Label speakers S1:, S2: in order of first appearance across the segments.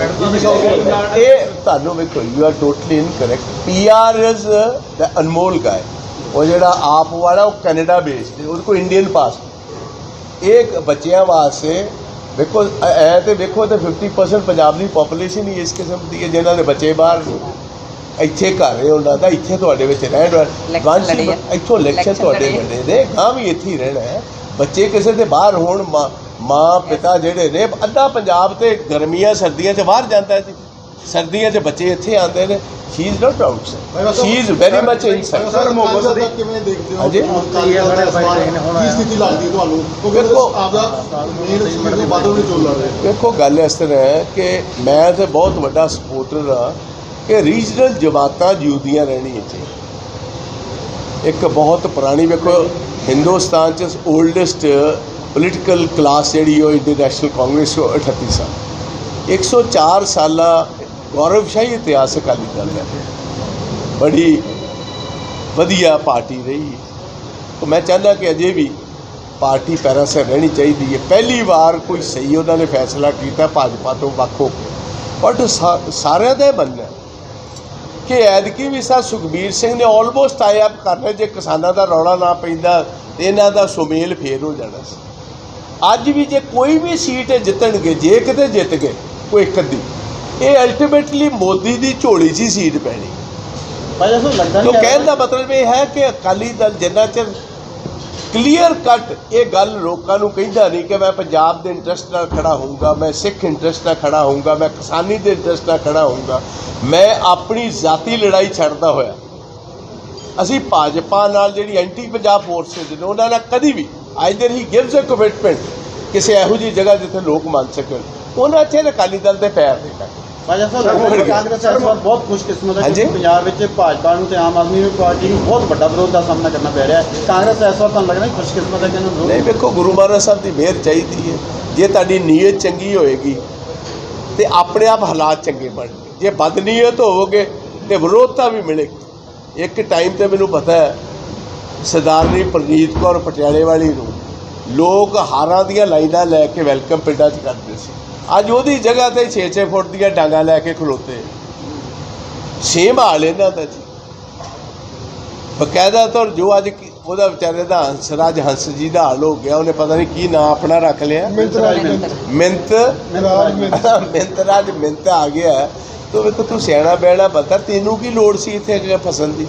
S1: ਇਹ ਤੁਹਾਨੂੰ ਵੇਖੋ you are totally incorrect PR is the Anmol guy ਉਹ ਜਿਹੜਾ ਆਪ ਵਾਲਾ ਉਹ ਕੈਨੇਡਾ ਬੇਸਡ ਉਹਦੇ ਕੋਲ ਇੰਡੀਅਨ ਪਾਸਪੋਰਟ ਇਹ ਬੱਚਿਆਂ ਵਾਸਤੇ ਵੇਖੋ ਐ ਤੇ ਵੇਖੋ ਤੇ 50% ਪੰਜਾਬ ਦੀ ਪੋਪੂਲੇਸ਼ਨ ਹੀ ਇਸ ਕਿਸਮ ਦੀ ਹੈ ਜਿਨ੍ਹਾਂ ਦੇ ਬੱਚੇ ਬਾਹਰ। ਇੱਥੇ ਘਰ ਹੈ ਉਹਨਾਂ ਦਾ ਇੱਥੇ ਤੁਹਾਡੇ ਵਿੱਚ ਰਹਿਣ ਵੰਸ਼। ਇੱਥੋਂ
S2: Election
S1: ਤੁਹਾਡੇ। ਵੱਡੇ ਨੇ ਗਾਂ ਵੀ ਇੱਥੇ ਹੀ ਰਹਿਣਾ ਹੈ ਬੱਚੇ ਕਿਸੇ ਦੇ ਬਾਹਰ ਹੋਣ ਮਾਂ- ਪਿਤਾ ਜਿਹੜੇ ਨੇ ਅੱਧਾ ਪੰਜਾਬ ਤੇ ਗਰਮੀਆਂ ਸਰਦੀਆਂ 'ਚ ਬਾਹਰ ਜਾਂਦਾ ਹੈ ਜੀ ਸਰਦੀਆਂ 'ਚ ਬੱਚੇ ਇੱਥੇ ਆਉਂਦੇ ਨੇ। She is not out she is very much inside
S3: sir Mohammad Sadiq ਕਿਵੇਂ ਦੇਖਦੇ ਹੋ?
S1: ਹਾਂਜੀ।
S3: ਦਾ ਕੀ ਸਥਿਤੀ ਲੱਗਦੀ ਤੁਹਾਨੂੰ? ਕਿਉਂਕਿ
S1: ਦੇਖੋ,
S3: ਆਪਦਾ ਮੇਨ ਸੀਟ ਦੇ ਬਾਦਲ ਨਹੀਂ ਚੁੱਲ ਰਹੇ
S1: ਦੇਖੋ ਗੱਲ ਇਸ ਤਰ੍ਹਾਂ ਹੈ ਕਿ ਮੈਂ ਤੇ ਬਹੁਤ ਵੱਡਾ ਸਪੋਰਟਰ ਆ ਕਿ ਰੀਜਨਲ ਜਮਾਤਾਂ ਜਿਉਂਦੀਆਂ ਰਹਿਣੀਆਂ ਚਾਹੀਦੀਆਂ ਇੱਕ ਬਹੁਤ ਪੁਰਾਣੀ ਵੇਖੋ ਹਿੰਦੁਸਤਾਨ ਚ 올ਡੈਸਟ ਪੋਲੀਟੀਕਲ ਕਲਾਸ ਜਿਹੜੀ ਉਹ ਇੰਟਰਨੈਸ਼ਨਲ ਕਾਂਗਰਸ ਉਹ 38 ਸਾਲ। 104 ਸਾਲਾ ਗੌਰਵਸ਼ਾਹੀ ਇਤਿਹਾਸ ਅਕਾਲੀ ਦਲ ਦਾ। ਬੜੀ ਵਧੀਆ ਪਾਰਟੀ ਰਹੀ। ਹੈ ਮੈਂ ਚਾਹੁੰਦਾ ਕਿ ਅਜੇ ਵੀ ਪਾਰਟੀ ਪੈਰਾਂ ਸਿਰ ਰਹਿਣੀ ਚਾਹੀਦੀ ਹੈ। ਪਹਿਲੀ ਵਾਰ ਕੋਈ ਸਹੀ ਉਹਨਾਂ ਨੇ ਫੈਸਲਾ ਕੀਤਾ ਭਾਜਪਾ ਤੋਂ ਵੱਖ ਹੋ ਕੇ। ਬਟ ਸਾ- ਸਾਰਿਆਂ ਦਾ ਇਹ ਮੰਨਣਾ ਕਿ ਐਦਕੀ ਵੀ ਸਾ ਸੁਖਬੀਰ ਸਿੰਘ ਨੇ ਆਲਮੋਸਟ ਆਇਆ ਕਰਨਾ ਜੇ ਕਿਸਾਨਾਂ ਦਾ ਰੌਲਾ ਨਾ ਪੈਂਦਾ ਇਹਨਾਂ ਦਾ ਸੁਮੇਲ ਫੇਰ ਹੋ ਜਾਣਾ ਸੀ। ਅੱਜ ਵੀ ਜੇ ਕੋਈ ਵੀ ਸੀਟ ਜਿੱਤਣਗੇ ਜੇ ਕਿਤੇ ਜਿੱਤ ਗਏ ਕੋਈ ਇੱਕ ਅੱਧੀ। ਇਹ ਅਲਟੀਮੇਟਲੀ ਮੋਦੀ ਦੀ ਝੋਲੀ 'ਚ ਹੀ ਸੀਟ ਪੈਣੀ।
S3: ਭਾਈ ਅਸਲ ਲੱਗਦਾ
S1: ਤੋ ਕਹਿਣ ਦਾ ਮਤਲਬ ਇਹ ਹੈ ਕਿ ਅਕਾਲੀ ਦਲ ਜਿੰਨਾ ਚਿਰ ਕਲੀਅਰ ਕੱਟ ਇਹ ਗੱਲ ਲੋਕਾਂ ਨੂੰ ਕਹਿੰਦਾ ਨਹੀਂ ਕਿ ਮੈਂ ਪੰਜਾਬ ਦੇ ਇੰਟਰਸਟ ਨਾਲ ਖੜਾ ਹੋਊਗਾ ਮੈਂ ਸਿੱਖ ਇੰਟਰਸਟ ਨਾਲ ਖੜਾ ਹੋਊਗਾ ਮੈਂ ਕਿਸਾਨੀ ਦੇ ਇੰਟਰਸਟ ਨਾਲ ਖੜਾ ਹੋਊਗਾ ਮੈਂ ਆਪਣੀ ਜ਼ਾਤੀ ਲੜਾਈ ਛੱਡਦਾ ਹੋਇਆ। ਅਸੀਂ ਭਾਜਪਾ ਨਾਲ ਜਿਹੜੀ ਐਂਟੀ ਪੰਜਾਬ ਫੋਰਸਸ ਨੇ ਉਹਨਾਂ ਨਾਲ ਕਦੀ ਵੀ either he gives a commitment ਕਿਸੇ ਇਹੋ ਜਿਹੀ ਜਗ੍ਹਾ ਜਿੱਥੇ ਲੋਕ ਮੰਨ ਸਕਣ। ਉਹਨਾਂ ਚਿਰ ਅਕਾਲੀ ਦਲ ਦੇ ਪੈਰ
S3: ਅਸਲ
S1: ਸਰ,
S3: ਕਾਂਗਰਸ ਇਸ ਵਾਰ ਬਹੁਤ ਖੁਸ਼ਕਿਸਮਤ ਹੈ। ਕਿ ਪੰਜਾਬ ਵਿੱਚ ਭਾਜਪਾ ਨੂੰ ਤੇ ਆਮ ਆਦਮੀ ਪਾਰਟੀ ਨੂੰ ਬਹੁਤ ਵੱਡਾ ਵਿਰੋਧ ਦਾ ਸਾਹਮਣਾ ਕਰਨਾ ਪੈ ਰਿਹਾ ਹੈ। ਕਾਂਗਰਸ ਇਸ ਵਾਰ ਤੁਹਾਨੂੰ ਲੱਗਦਾ ਹੈ ਖੁਸ਼ਕਿਸਮਤ ਹੈ ਕਿ ਇਹਨੂੰ ਵਿਰੋਧ
S1: ਨਹੀਂ ਵੇਖੋ ਗੁਰੂ ਮਹਾਰਾਜ ਸਾਹਿਬ ਦੀ ਮਿਹਰ ਚਾਹੀਦੀ ਹੈ। ਜੇ ਤੁਹਾਡੀ ਨੀਅਤ ਚੰਗੀ ਹੋਏਗੀ ਤੇ ਆਪਣੇ ਆਪ ਹਾਲਾਤ ਚੰਗੇ ਬਣਨਗੇ ਜੇ ਬਦਨੀਅਤ ਹੋਵੋਗੇ ਤੇ ਵਿਰੋਧਤਾ ਵੀ ਮਿਲੇਗੀ ਇੱਕ ਟਾਈਮ ਤੇ ਮੈਨੂੰ ਪਤਾ ਹੈ ਸਰਦਾਰਨੀ ਪ੍ਰਨੀਤ ਕੌਰ ਪਟਿਆਲੇ ਵਾਲੀ ਨੂੰ ਲੋਕ ਹਾਰਾਂ ਦੀਆਂ ਲਾਈਨਾਂ ਲੈ ਕੇ ਵੈਲਕਮ ਪਿੰਡਾਂ 'ਚ ਕਰਦੇ ਸੀ। ਅੱਜ ਉਹਦੀ ਜਗ੍ਹਾ ਤੇ 6-6 ਫੁੱਟ ਦੀਆਂ ਡਾਂਗਾ ਲੈ ਕੇ ਖਲੋਤੇ। ਸੇਮ ਹਾਲ ਇਹਨਾਂ ਦਾ ਜੀ। ਬਕਾਇਦਾ ਤੌਰ ਜੋ ਅੱਜ ਕੀ- ਉਹਦਾ ਵਿਚਾਰੇ ਦਾ ਹੰਸਰਾਜ ਹੰਸ ਜੀ ਦਾ ਹਾਲ ਹੋ ਗਿਆ। ਉਹਨੇ ਪਤਾ ਨਹੀਂ ਕੀ ਨਾਂ ਆਪਣਾ ਰੱਖ ਲਿਆ। ਮਿੰਤ ਮਿੰਤਰਾਜ ਮਿੰਤ। ਆ ਗਿਆ। ਤੋ ਵੇਖੋ ਤੂੰ ਸਿਆਣਾ ਬੈਣਾ ਬੰਦਾ। ਤੈਨੂੰ ਕੀ ਲੋੜ ਸੀ ਇੱਥੇ ਅੱਗੇ ਫਸਣ ਦੀ?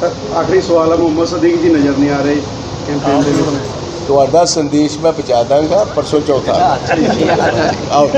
S4: ਸਰ ਆਖਰੀ ਸਵਾਲ ਹੈ ਮੁਹੰਮਦ ਸਦੀਕ ਜੀ ਨਜ਼ਰ ਨਹੀਂ ਆ ਰਹੇ। ਕੈਂਪੇਨ ਦੇ ਵਿੱਚ।
S1: ਤੁਹਾਡਾ ਸੰਦੇਸ਼ ਮੈਂ ਪਹੁੰਚਾ ਦਾਂਗਾ ਪਰਸੋਂ ਚੌਥਾ ਆਓ।